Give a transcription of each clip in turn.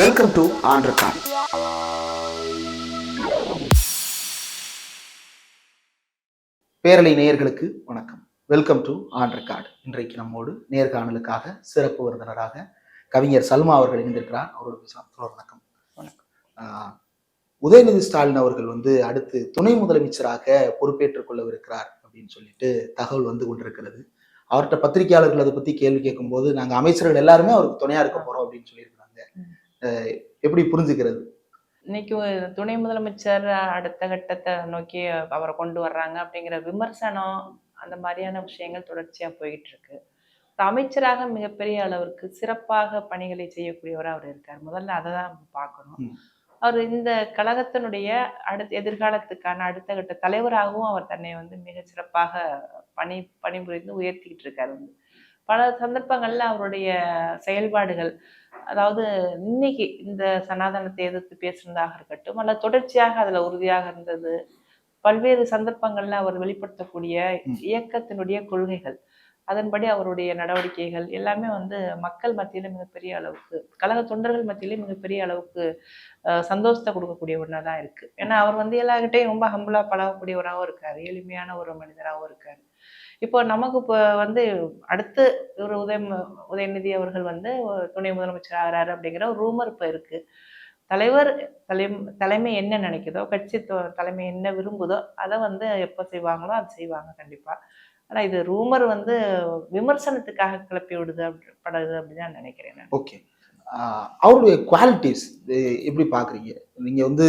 Welcome to ஆண்ட்ரகான் பேரலை நேயர்களுக்கு வணக்கம். வெல்கம் டு ஆண்ட்ரகார்டு இன்றைக்கு நம்மோடு நேர்காணலுக்காக சிறப்பு விருந்தினராக கவிஞர் சல்மா அவர்கள் இணைந்திருக்கிறார். அவரோட வணக்கம். வணக்கம். உதயநிதி ஸ்டாலின் அவர்கள் வந்து அடுத்து துணை முதலமைச்சராக பொறுப்பேற்றுக் கொள்ளவிருக்கிறார் அப்படின்னு சொல்லிட்டு தகவல் வந்து கொண்டிருக்கிறது. அவர்கிட்ட பத்திரிகையாளர்கள் அதை பத்தி கேள்வி கேட்கும்போது நாங்க அமைச்சர்கள் எல்லாருமே அவருக்கு துணையா இருக்க போறோம் அப்படின்னு சொல்லியிருக்கிறாங்க ஆஹ், எப்படி புரிஞ்சுக்கிறது? இன்னைக்கு துணை முதலமைச்சர் அடுத்த கட்டத்தை நோக்கி அவரை கொண்டு வர்றாங்க அப்படிங்கிற விமர்சனம் அந்த மாதிரியான விஷயங்கள் தொடர்ச்சியா போயிட்டு இருக்கு அமைச்சராக மிகப்பெரிய அளவிற்கு சிறப்பாக பணிகளை செய்யக்கூடியவரா அவர் இருக்கார். முதல்ல அதை தான் பார்க்கணும். அவர் இந்த கழகத்தினுடைய அடுத்த எதிர்காலத்துக்கான அடுத்த கட்ட தலைவராகவும் அவர் தன்னை வந்து மிக சிறப்பாக பணி பணிபுரிந்து உயர்த்திக்கிட்டு இருக்காரு வந்து. பல சந்தர்ப்பங்கள்ல அவருடைய செயல்பாடுகள் அதாவது இன்னைக்கு இந்த சனாதனத்தை எதிர்த்து பேசுனதாக இருக்கட்டும் அல்ல தொடர்ச்சியாக அதுல உறுதியாக இருந்தது பல்வேறு சந்தர்ப்பங்கள்ல அவர் வெளிப்படுத்தக்கூடிய. இயக்கத்தினுடைய கொள்கைகள் அதன்படி அவருடைய நடவடிக்கைகள் எல்லாமே வந்து மக்கள் மத்தியில மிகப்பெரிய அளவுக்கு கழக தொண்டர்கள் மத்தியிலே மிகப்பெரிய அளவுக்கு சந்தோஷத்தை கொடுக்கக்கூடிய ஒன்றா தான் இருக்கு ஏன்னா அவர் வந்து எல்லார்கிட்டையும் ரொம்ப ஹம்பிளா பழகக்கூடியவராகவும் இருக்காரு எளிமையான ஒரு மனிதராகவும் இருக்காரு இப்போ நமக்கு இப்போ வந்து அடுத்து ஒரு உதயம் உதயநிதி அவர்கள் வந்து துணை முதலமைச்சர் ஆகிறாரு அப்படிங்கிற ஒரு ரூமர் இப்போ இருக்கு. தலைவர் தலை தலைமை என்ன நினைக்குதோ கட்சி தலைமை என்ன விரும்புதோ அதை வந்து எப்போ செய்வாங்களோ அது செய்வாங்க கண்டிப்பாக ஆனால் இது ரூமர் வந்து விமர்சனத்துக்காக கிளப்பி விடுது அப்படி படுது அப்படின்னு நான் நினைக்கிறேன் ஓகே அவருடைய குவாலிட்டிஸ் எப்படி பார்க்குறீங்க நீங்கள் வந்து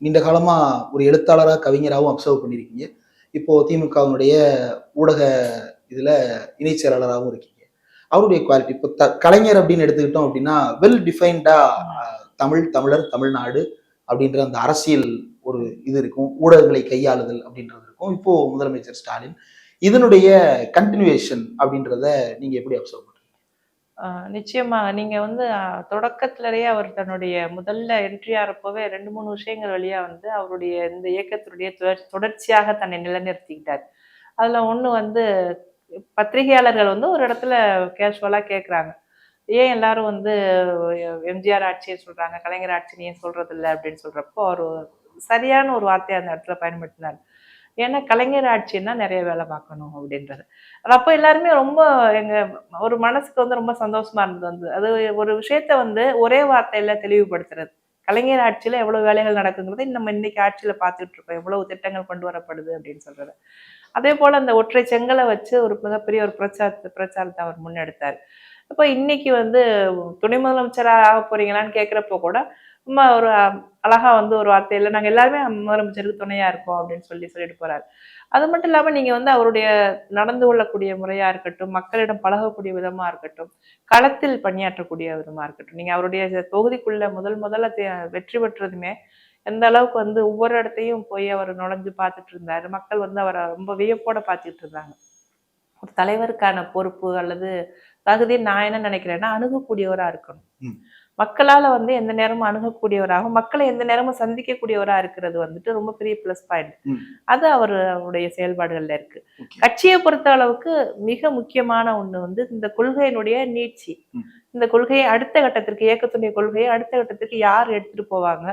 நீண்ட காலமாக ஒரு எழுத்தாளராக கவிஞராகவும் அப்சர்வ் பண்ணியிருக்கீங்க இப்போ திமுகவினுடைய ஊடக இதுல இணைச் செயலாளராகவும் இருக்கீங்க. அவருடைய குவாலிட்டி இப்போ த கலைஞர் அப்படின்னு எடுத்துக்கிட்டோம் அப்படின்னா வெல் டிஃபைன்டா தமிழ் தமிழர் தமிழ்நாடு அப்படின்ற அந்த அரசியல் ஒரு இது இருக்கும். ஊடகங்களை கையாளுதல் அப்படின்றது இருக்கும். இப்போ முதலமைச்சர் ஸ்டாலின் இதனுடைய கண்டினியூவேஷன் அப்படின்றத நீங்க எப்படி அப்சர்வ் நிச்சயமாக நீங்கள் வந்து தொடக்கத்திலேயே அவர் தன்னுடைய முதல்ல என்ட்ரி ஆறப்பவே ரெண்டு மூணு விஷயங்கள் வழியாக வந்து அவருடைய இந்த இயக்கத்தினுடைய தொடர்ச்சியாக தன்னை நிலைநிறுத்திக்கிட்டார். அதில் ஒன்று வந்து பத்திரிகையாளர்கள் வந்து ஒரு இடத்துல கேஷுவலாக கேட்குறாங்க ஏன் எல்லாரும் வந்து எம்ஜிஆர் ஆட்சியை சொல்கிறாங்க கலைஞர் ஆட்சி ஏன் சொல்கிறதில்ல அப்படின்னு சொல்கிறப்போ அவர் சரியான ஒரு வார்த்தையை அந்த இடத்துல பயன்படுத்தினார். ஏன்னா கலைஞர் ஆட்சின்னா நிறைய வேலை பார்க்கணும் அப்படின்றது. அது அப்போ எல்லாருமே ரொம்ப எங்கள் ஒரு மனசுக்கு வந்து ரொம்ப சந்தோஷமா இருந்தது வந்து. அது ஒரு விஷயத்த வந்து ஒரே வார்த்தையில தெளிவுபடுத்துறது. கலைஞர் ஆட்சியில் எவ்வளோ வேலைகள் நடக்குங்கிறதை நம்ம இன்னைக்கு ஆட்சியில் பார்த்துட்டு இருக்கோம். எவ்வளவு திட்டங்கள் கொண்டு வரப்படுது அப்படின்னு சொல்றது. அதே போல் அந்த ஒற்றை செங்கலை வச்சு ஒரு மிகப்பெரிய ஒரு பிரச்சாரத்தை பிரச்சாரத்தை அவர் முன்னெடுத்தார். அப்போ இன்னைக்கு வந்து துணை முதலமைச்சராக ஆக போறீங்களான்னு கேட்குறப்போ கூட ரொம்ப ஒரு அஹ், அழகா வந்து ஒரு வார்த்தையில் நாங்க எல்லாருமே முதலமைச்சருக்கு துணையா இருக்கோம் அப்படின்னு சொல்லி சொல்லிட்டு போறாரு. அது மட்டும் இல்லாம நீங்க வந்து அவருடைய நடந்து கொள்ளக்கூடிய முறையா இருக்கட்டும் மக்களிடம் பழகக்கூடிய விதமா இருக்கட்டும் களத்தில் பணியாற்றக்கூடிய விதமா இருக்கட்டும் நீங்க அவருடைய தொகுதிக்குள்ள முதல் முதல்ல வெற்றி பெற்றதுமே எந்த அளவுக்கு வந்து ஒவ்வொரு இடத்தையும் போய் அவர் நுழைஞ்சு பார்த்துட்டு இருந்தாரு. மக்கள் வந்து அவரை ரொம்ப வியப்போட பார்த்துட்டு இருந்தாங்க. ஒரு தலைவருக்கான பொறுப்பு அல்லது தகுதி நான் என்ன நினைக்கிறேன்னா அணுகக்கூடியவரா இருக்கணும். மக்களால வந்து எந்த நேரமும் அணுகக்கூடியவராகவும் மக்களை எந்த நேரமும் சந்திக்கக்கூடியவரா இருக்கிறது வந்துட்டு ரொம்ப பெரிய ப்ளஸ் பாயிண்ட். அது அவர் அவருடைய செயல்பாடுகள்ல இருக்கு. கட்சியை பொறுத்த அளவுக்கு மிக முக்கியமான ஒண்ணு வந்து இந்த கொள்கையினுடைய நீட்சி. இந்த கொள்கையை அடுத்த கட்டத்திற்கு இயக்கத்துடைய கொள்கையை அடுத்த கட்டத்திற்கு யார் எடுத்துட்டு போவாங்க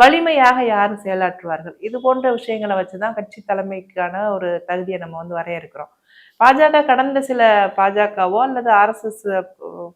வலிமையாக யார் செயலாற்றுவார்கள்? இது போன்ற விஷயங்களை வச்சுதான் கட்சி தலைமைக்கான ஒரு தகுதியை நம்ம வந்து வரையறுக்கிறோம். பாஜக கடந்த சில பாஜகவோ அல்லது ஆர்எஸ்எஸ்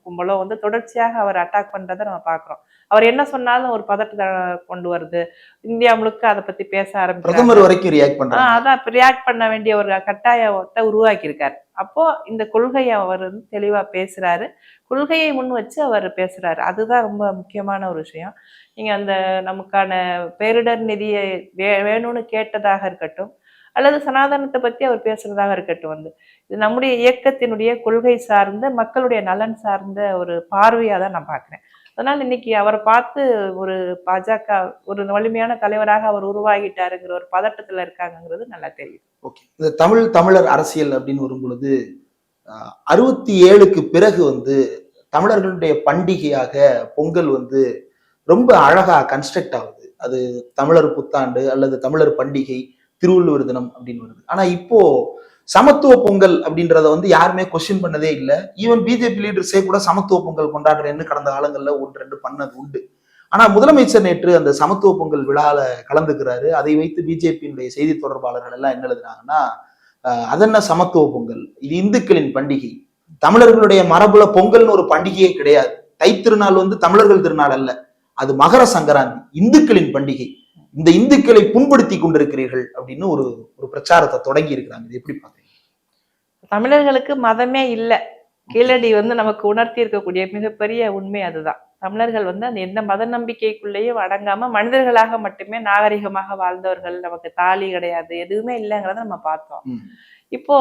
கும்பலோ வந்து தொடர்ச்சியாக அவர் அட்டாக் பண்றதை நம்ம பார்க்குறோம். அவர் என்ன சொன்னாலும் ஒரு பதட்டத்தை கொண்டு வருது. இந்தியா முழுக்க அதை பத்தி பேச ஆரம்பிக்கிறாங்க. பிரதமர் வரைக்கும் ரியாக்ட் பண்றாங்க அதான் ரியாக்ட் பண்ண வேண்டிய ஒரு கட்டாயத்தை உருவாக்கி இருக்காரு அப்போ இந்த கொள்கையை அவர் வந்து தெளிவா பேசுறாரு. கொள்கையை முன் வச்சு அவர் பேசுறாரு. அதுதான் ரொம்ப முக்கியமான ஒரு விஷயம். நீங்க அந்த நமக்கான பேரிடர் நிதியை வே வேணும்னு கேட்டதாக இருக்கட்டும் அல்லது சனாதனத்தை பத்தி அவர் பேசுறதாக இருக்கட்டும் வந்து இது நம்முடைய இயக்கத்தினுடைய கொள்கை சார்ந்த மக்களுடைய நலன் சார்ந்த ஒரு பார்வையா தான் நான் பார்க்கிறேன். அதனால் இன்னைக்கு அவரை பார்த்து ஒரு பாஜக ஒரு வலிமையான தலைவராக அவர் உருவாகிட்டாருங்கிற ஒரு பதட்டத்தில் இருக்காங்கங்கிறது நல்லா தெரியுது. ஓகே. இந்த தமிழ் தமிழர் அரசியல் அப்படின்னு வரும்பொழுது அறுபத்தி ஏழுக்கு பிறகு வந்து தமிழர்களுடைய பண்டிகையாக பொங்கல் வந்து ரொம்ப அழகா கன்ஸ்ட்ரக்ட் ஆகுது. அது தமிழர் புத்தாண்டு அல்லது தமிழர் பண்டிகை திருவள்ளுவர் தினம் அப்படின்னு வருது. ஆனா இப்போ சமத்துவ பொங்கல் அப்படின்றத வந்து யாருமே கொஸ்டின் பண்ணதே இல்லை. ஈவன் பிஜேபி லீடர்ஸே கூட சமத்துவ பொங்கல் கொண்டாடுறேன்னு கடந்த காலங்கள்ல ஒன்று ரெண்டு பண்ணது உண்டு. ஆனா முதலமைச்சர் நேற்று அந்த சமத்துவ பொங்கல் விழால கலந்துக்கிறாரு. அதை வைத்து பிஜேபியினுடைய செய்தி தொடர்பாளர்கள் எல்லாம் என்ன எழுதுனாங்கன்னா அதென்ன சமத்துவ பொங்கல்? இது இந்துக்களின் பண்டிகை. தமிழர்களுடைய மரபுல பொங்கல்னு ஒரு பண்டிகையே கிடையாது. தைத்திருநாள் வந்து தமிழர்கள் திருநாள் அல்ல. அது மகர சங்கராந்தி இந்துக்களின் பண்டிகை. இந்த இந்துக்களை புண்படுத்தி கொண்டிருக்கிறீர்கள் அப்படின்னு ஒரு ஒரு பிரச்சாரத்தை தொடங்கி இருக்கிறாங்க. இது எப்படி பாக்குறீங்க தமிழர்களுக்கு மதமே இல்லை. கீழடி வந்து நமக்கு உணர்த்தி இருக்கக்கூடிய மிகப்பெரிய உண்மை அதுதான். தமிழர்கள் வந்து அந்த எந்த மத நம்பிக்கைக்குள்ளேயும் அடங்காம மனிதர்களாக மட்டுமே நாகரிகமாக வாழ்ந்தவர்கள். நமக்கு தாலி கிடையாது எதுவுமே இல்லைங்கிறத நம்ம பார்த்தோம். இப்போ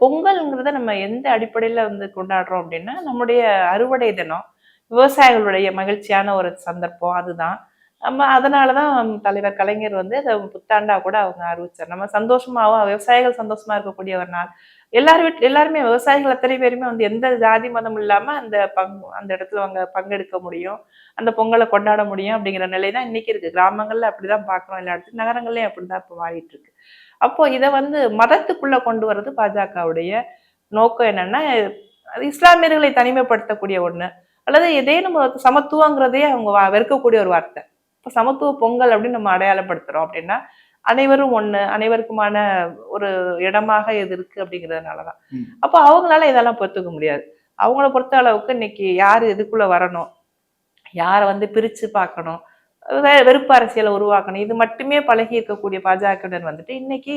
பொங்கல்ங்கிறத நம்ம எந்த அடிப்படையில வந்து கொண்டாடுறோம் அப்படின்னா நம்முடைய அறுவடை தினம் விவசாயிகளுடைய மகிழ்ச்சியான ஒரு சந்தர்ப்பம் அதுதான். நம்ம அதனாலதான் தலைவர் கலைஞர் வந்து அதை புத்தாண்டா கூட அவங்க அறிவிச்சார். நம்ம சந்தோஷமாவும் விவசாயிகள் சந்தோஷமா இருக்கக்கூடிய ஒரு நாள் எல்லாரும் வீட் எல்லாருமே விவசாயிகள் அத்தனை பேருமே வந்து எந்த ஜாதி மதம் இல்லாம அந்த பங்கு அந்த இடத்துல அவங்க பங்கெடுக்க முடியும் அந்த பொங்கலை கொண்டாட முடியும் அப்படிங்கிற நிலை தான் இன்னைக்கு இருக்கு. கிராமங்கள்ல அப்படிதான் பாக்குறோம். எல்லா இடத்துலையும் நகரங்கள்லயும் அப்படிதான் இப்போ மாறிட்டு இருக்கு அப்போ இதை வந்து மதத்துக்குள்ள கொண்டு வர்றது பாஜகவுடைய நோக்கம் என்னன்னா இஸ்லாமியர்களை தனிமைப்படுத்தக்கூடிய ஒண்ணு அல்லது ஏதேனும் நம்ம சமத்துவங்கிறதே அவங்க வெறுக்கக்கூடிய ஒரு வார்த்தை. இப்போ சமத்துவ பொங்கல் அப்படின்னு நம்ம அடையாளப்படுத்துறோம் அப்படின்னா அனைவரும் ஒண்ணு அனைவருக்குமான ஒரு இடமாக இது இருக்கு அப்படிங்கிறதுனாலதான். ம். அப்போ அவங்களால இதெல்லாம் பொறுத்துக்க முடியாது. அவங்கள பொறுத்த அளவுக்கு இன்னைக்கு யார் இதுக்குள்ள வரணும்? யாரை வந்து பிரிச்சு பார்க்கணும்? வெறுப்பு அரசியலை உருவாக்கணும். இது மட்டுமே பழகி இருக்கக்கூடிய பாஜகவினர் வந்துட்டு இன்னைக்கு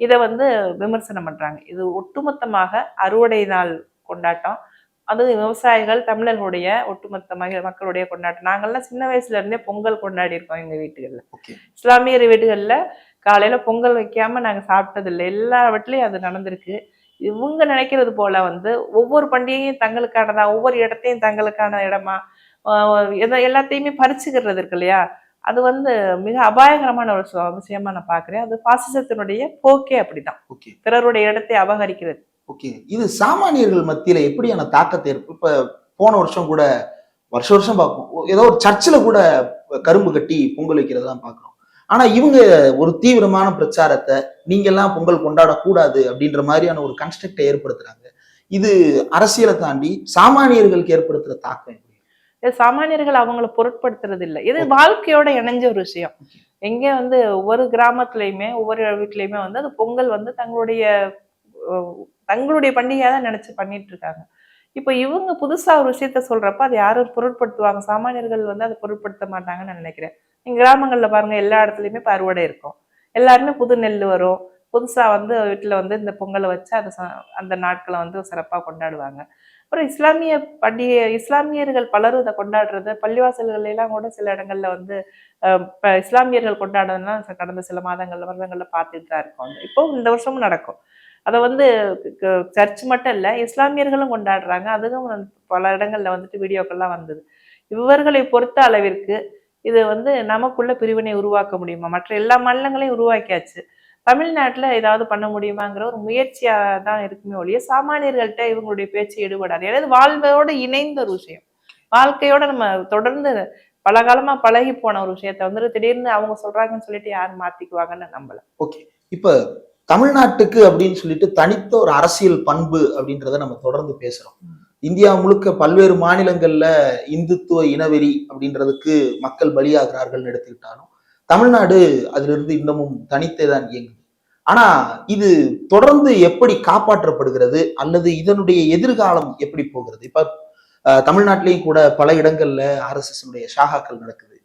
இதை வந்து விமர்சனம் பண்றாங்க. இது ஒட்டுமொத்தமாக அறுவடை நாள் கொண்டாட்டம். அது விவசாயிகள் தமிழர்களுடைய ஒட்டுமொத்த மக- மக்களுடைய கொண்டாட்டம். நாங்கெல்லாம் சின்ன வயசுல இருந்தே பொங்கல் கொண்டாடி இருக்கோம் எங்க வீட்டுகள்ல. இஸ்லாமியர் வீடுகள்ல காலையில பொங்கல் வைக்காம நாங்க சாப்பிட்டது இல்லை எல்லா வீட்லயும் அது நடந்திருக்கு. இவங்க நினைக்கிறது போல வந்து ஒவ்வொரு பண்டிகையும் தங்களுக்கானதா ஒவ்வொரு இடத்தையும் தங்களுக்கான இடமா எல்லாத்தையுமே பறிச்சுக்கிறது இருக்கு இல்லையா? அது வந்து மிக அபாயகரமான ஒரு விஷயமா நான் பாக்குறேன் அது பாசிசத்தினுடைய போக்கே அப்படிதான். பிறருடைய இடத்தை அபகரிக்கிறது. ஓகே இது சாமானியர்கள் மத்தியில எப்படியான தாக்கத்தை ஏற்ப இப்ப போன வருஷம் கூட வருஷம் வருஷம் பார்ப்போம். ஏதோ ஒரு சர்ச்சில் கூட கரும்பு கட்டி பொங்கல் வைக்கிறதெல்லாம் பார்க்குறோம். ஆனா இவங்க ஒரு தீவிரமான பிரச்சாரத்தை நீங்க எல்லாம் பொங்கல் கொண்டாடக்கூடாது அப்படின்ற மாதிரியான ஒரு கன்ஸ்ட்ரக்டை ஏற்படுத்துறாங்க. இது அரசியலை தாண்டி சாமானியர்களுக்கு ஏற்படுத்துற தாக்கம் சாமானியர்கள் அவங்கள பொருட்படுத்துறது இல்லை இது வாழ்க்கையோட இணைஞ்ச ஒரு விஷயம். எங்க வந்து ஒவ்வொரு கிராமத்துலயுமே ஒவ்வொரு வீட்லயுமே வந்து அது பொங்கல் வந்து தங்களுடைய தங்களுடைய பண்டிகையாக தான் நினைச்சு பண்ணிட்டு இருக்காங்க இப்போ இவங்க புதுசா ஒரு விஷயத்த சொல்றப்ப அது யாரும் பொருட்படுத்துவாங்க. சாமானியர்கள் வந்து அதை பொருட்படுத்த மாட்டாங்கன்னு நான் நினைக்கிறேன். நீங்க கிராமங்கள்ல பாருங்க எல்லா இடத்துலயுமே இப்ப அறுவடை இருக்கும். எல்லாருமே புது நெல் வரும். புதுசா வந்து வீட்டுல வந்து இந்த பொங்கலை வச்சு அதை ச- அந்த நாட்களை வந்து சிறப்பா கொண்டாடுவாங்க. அப்புறம் இஸ்லாமிய பண்டிகை இஸ்லாமியர்கள் பலரும் இதை கொண்டாடுறது பள்ளிவாசல்கள் எல்லாம் கூட சில இடங்கள்ல வந்து இஸ்லாமியர்கள் கொண்டாடுறதுலாம் கடந்த சில மாதங்கள்ல வருடங்கள்ல பார்த்துட்டு தான் இருக்கோம். இப்போ இந்த வருஷமும் நடக்கும். அதை வந்து சர்ச் மட்டும் இல்ல இஸ்லாமியர்களும் கொண்டாடுறாங்க. அதுவும் பல இடங்கள்ல வந்துட்டு வீடியோக்கள்லாம் வந்தது. இவர்களை பொறுத்த அளவிற்கு இது வந்து நமக்குள்ள பிரிவினை உருவாக்க முடியுமா? மற்ற எல்லா மாநிலங்களையும் உருவாக்கியாச்சு. தமிழ்நாட்டுல ஏதாவது பண்ண முடியுமாங்கிற ஒரு முயற்சியா தான் இருக்குமே ஒழிய சாமானியர்கள்ட்ட இவங்களுடைய பேச்சு ஈடுபடாது. ஏன்னா இது வாழ்வோட இணைந்த ஒரு விஷயம். வாழ்க்கையோட நம்ம தொடர்ந்து பல காலமா பழகி போன ஒரு விஷயத்த வந்துட்டு திடீர்னு அவங்க சொல்றாங்கன்னு சொல்லிட்டு யாரும் மாத்திக்குவாங்கன்னு நம்பல. ஓகே. இப்போ தமிழ்நாட்டுக்கு அப்படின்னு சொல்லிட்டு தனித்த ஒரு அரசியல் பண்பு அப்படின்றத நம்ம தொடர்ந்து பேசுறோம். இந்தியா முழுக்க பல்வேறு மாநிலங்கள்ல இந்துத்துவ இனவெறி அப்படின்றதுக்கு மக்கள் பலியாகிறார்கள் எடுத்துக்கிட்டாலும் தமிழ்நாடு அதிலிருந்து இன்னமும் தனித்தே தான் இயங்குது. ஆனா இது தொடர்ந்து எப்படி காப்பாற்றப்படுகிறது அல்லது இதனுடைய எதிர்காலம் எப்படி போகிறது? இப்ப தமிழ்நாட்டிலையும் கூட பல இடங்கள்ல ஆர்எஸ்எஸ் ஷாகாக்கள் நடக்குது.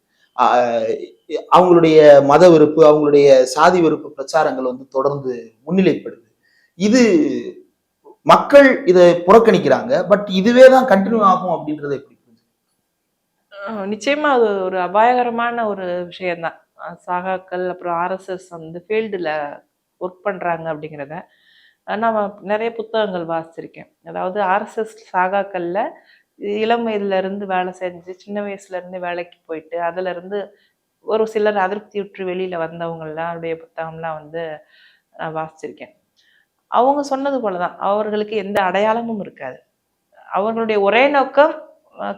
அவங்களுடைய மத வெறுப்பு அவங்களுடைய சாதி வெறுப்பு பிரச்சாரங்கள் வந்து தொடர்ந்து முன்னிலைப்படுது. இது மக்கள் இதை புறக்கணிக்கிறாங்க. பட் இதுவே தான் கண்டினியூ ஆகும் அப்படின்றத எப்படி நிச்சயமா அது ஒரு அபாயகரமான ஒரு விஷயம்தான். சாகாக்கள் அப்புறம் ஆர்எஸ்எஸ் வந்து ஃபீல்டில் ஒர்க் பண்ணுறாங்க அப்படிங்கிறத நான் நிறைய புத்தகங்கள் வாசிச்சிருக்கேன். அதாவது ஆர்எஸ்எஸ் சாகாக்களில் இளம் வயதுலேருந்து வேலை செஞ்சு சின்ன வயசுலேருந்து வேலைக்கு போயிட்டு அதிலிருந்து ஒரு சிலர் அதிருப்தியுற்று வெளியில அவருடைய புத்தகம்லாம் வந்து நான் வாசிச்சிருக்கேன். அவங்க சொன்னது போலதான். அவர்களுக்கு எந்த அடையாளமும் இருக்காது. அவர்களுடைய ஒரே நோக்கம்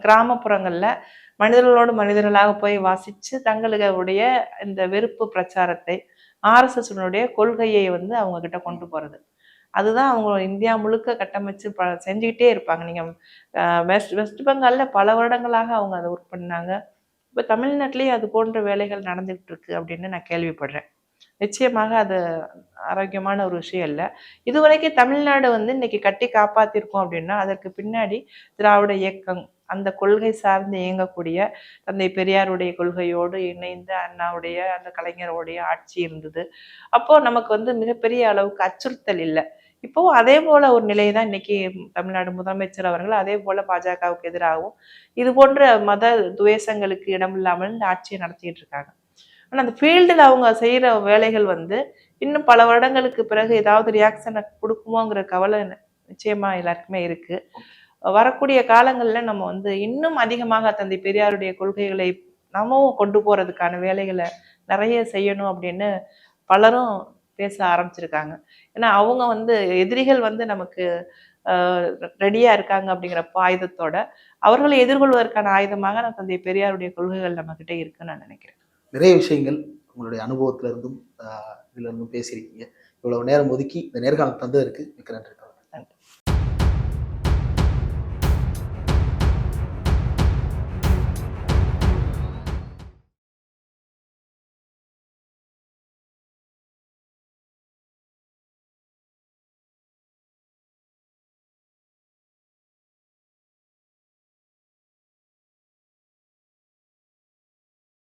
கிராமப்புறங்களில் மனிதர்களோடு மனிதர்களாக போய் வாசித்து தங்களுடைய இந்த வெறுப்பு பிரச்சாரத்தை ஆர்எஸ்எஸ்னுடைய கொள்கையை வந்து அவங்க கிட்ட கொண்டு போகிறது அதுதான் அவங்க இந்தியா முழுக்க கட்டமைச்சு ப செஞ்சுக்கிட்டே இருப்பாங்க. நீங்கள் வெஸ்ட் வெஸ்ட் பெங்காலில் பல வருடங்களாக அவங்க அதை ஒர்க் பண்ணாங்க இப்போ தமிழ்நாட்டிலேயே அது போன்ற வேலைகள் நடந்துகிட்டு இருக்கு அப்படின்னு நான் கேள்விப்படுறேன். நிச்சயமாக அது ஆரோக்கியமான ஒரு விஷயம் இல்லை. இதுவரைக்கும் தமிழ்நாடு வந்து இன்னைக்கு கட்டி காப்பாத்திருக்கோம் அப்படின்னா அதற்கு பின்னாடி திராவிட இயக்கம் அந்த கொள்கை சார்ந்து இயங்கக்கூடிய தந்தை பெரியாருடைய கொள்கையோடு இணைந்து அண்ணாவுடைய அந்த கலைஞருடைய ஆட்சி இருந்தது. அப்போ நமக்கு வந்து மிகப்பெரிய அளவுக்கு அச்சுறுத்தல் இல்லை. இப்போவும் அதே போல ஒரு நிலையை தான் இன்னைக்கு தமிழ்நாடு முதலமைச்சர் அவர்கள் அதே போல பாஜகவுக்கு எதிராகவும் இது போன்ற மத துவேஷங்களுக்கு இடமில்லாமல் இந்த ஆட்சியை நடத்திட்டு இருக்காங்க. ஆனால் அந்த ஃபீல்டில் அவங்க செய்கிற வேலைகள் வந்து இன்னும் பல வருடங்களுக்கு பிறகு ஏதாவது ரியாக்ஷனை கொடுக்குமோங்கிற கவலை நிச்சயமா எல்லாருக்குமே இருக்கு. வரக்கூடிய காலங்களில் நம்ம வந்து இன்னும் அதிகமாக தந்தை பெரியாருடைய கொள்கைகளை நாமும் கொண்டு போறதுக்கான வேலைகளை நிறைய செய்யணும் அப்படின்னு பலரும் பேச ஆரம்பிச்சிருக்காங்க. ஏன்னா அவங்க வந்து எதிரிகள் வந்து நமக்கு ரெடியா இருக்காங்க அப்படிங்கிற ஆயுதத்தோட அவர்களை எதிர்கொள்வதற்கான ஆயுதமாக நான் தந்தை பெரியாருடைய கொள்கைகள் நம்ம கிட்ட இருக்குன்னு நான் நினைக்கிறேன். நிறைய விஷயங்கள் உங்களுடைய அனுபவத்திலிருந்தும் இதுல இருந்தும் பேசியிருக்கீங்க. இவ்வளவு நேரம் ஒதுக்கி இந்த நேர்காணல் தந்ததற்கு மிக்க நன்றி.